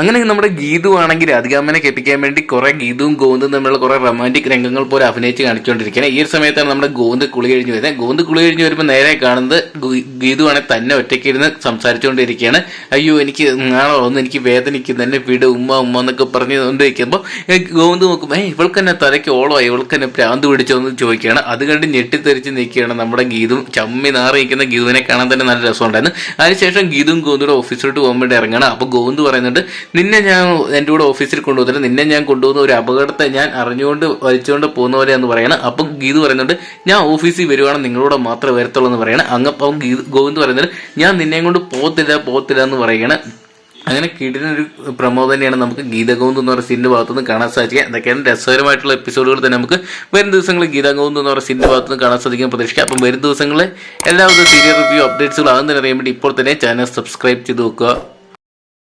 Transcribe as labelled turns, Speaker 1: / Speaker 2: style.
Speaker 1: അങ്ങനെ നമ്മുടെ ഗീതു ആണെങ്കിൽ രാധികാമ്മനെ കെട്ടിക്കാൻ വേണ്ടി കുറെ ഗീതുവും ഗോന്തും തമ്മിലുള്ള കുറെ റൊമാന്റിക് രംഗങ്ങൾ പോലെ അഭിനയിച്ച് കാണിച്ചുകൊണ്ടിരിക്കുന്നത് ഈ ഒരു സമയത്താണ് നമ്മുടെ ഗോന്ത് കുളി കഴിഞ്ഞ് വരുന്നത്. ഗോന്ത് കുളി കഴിഞ്ഞ് വരുമ്പോൾ നേരെ കാണുന്നത് ഗീതു ആണെങ്കിൽ തന്നെ ഒറ്റയ്ക്ക് ഇരുന്ന് സംസാരിച്ചുകൊണ്ടിരിക്കുകയാണ്. അയ്യോ എനിക്ക് നാളെ ഒന്ന് എനിക്ക് വേദനിക്കുന്നു. എന്നെ വീട് ഉമ്മ ഉമ്മ എന്നൊക്കെ പറഞ്ഞുകൊണ്ടിരിക്കുമ്പോൾ ഗോന്ത് നോക്കും ഏ ഇവൾക്ക് തന്നെ തലയ്ക്ക് ഓളോ ഇവൾക്ക് തന്നെ പ്രാന്ത് പിടിച്ചോന്ന് ചോദിക്കുകയാണ്. അത് കണ്ട് ഞെട്ടിത്തെറിച്ച് നിൽക്കുകയാണ് നമ്മുടെ ഗീതും. ചമ്മി നാറിയിരിക്കുന്ന ഗീതുവിനെ കാണാൻ തന്നെ നല്ല രസമുണ്ടായിരുന്നു. അതിനുശേഷം ഗീതും ഗോന്തുടെ ഓഫീസിലോട്ട് പോകാൻ ഇറങ്ങണം അപ്പോൾ ഗോന്ത് പറയുന്നുണ്ട് നിന്നെ ഞാൻ എന്റെ കൂടെ ഓഫീസിൽ കൊണ്ടുപോകുന്നില്ല നിന്നെ ഞാൻ കൊണ്ടുപോകുന്ന ഒരു അപകടത്തെ ഞാൻ അറിഞ്ഞുകൊണ്ട് വലിച്ചുകൊണ്ട് പോകുന്ന പോലെ എന്ന് പറയണം അപ്പം ഗീത് പറയുന്നുണ്ട് ഞാൻ ഓഫീസിൽ വരുവാണെങ്കിൽ നിങ്ങളോട് മാത്രമേ വരത്തുള്ളൂ എന്ന് പറയണം അങ്ങ് അപ്പം ഗീത് ഗോവിന്ദ് പറയുന്നത് ഞാൻ നിന്നെയും കൊണ്ട് പോകത്തില്ല പോകത്തില്ല എന്ന് പറയണം അങ്ങനെ കിടിലൊരു പ്രമോ തന്നെയാണ് നമുക്ക് ഗീതഗോവിന്ദ് എന്ന് പറയുന്ന സിനിമ ഭാഗത്തുനിന്ന് കാണാൻ സാധിക്കുക. എന്തൊക്കെയാണ് രസകരമായിട്ടുള്ള എപ്പിസോഡുകൾ തന്നെ നമുക്ക് വരും ദിവസങ്ങളിൽ ഗീതാഗോവിന്ദ് എന്ന് പറയുന്ന സിനിമ ഭാഗത്തുനിന്ന് കാണാൻ സാധിക്കാൻ പ്രതീക്ഷിക്കാം അപ്പം വരും ദിവസങ്ങളിൽ എല്ലാവരും സീരിയൽ റിവ്യൂ അപ്ഡേറ്റ്സുകൾ ആകുന്നതിന് അറിയാൻ വേണ്ടി ഇപ്പോൾ തന്നെ ചാനൽ സബ്സ്ക്രൈബ് ചെയ്ത് നോക്കുക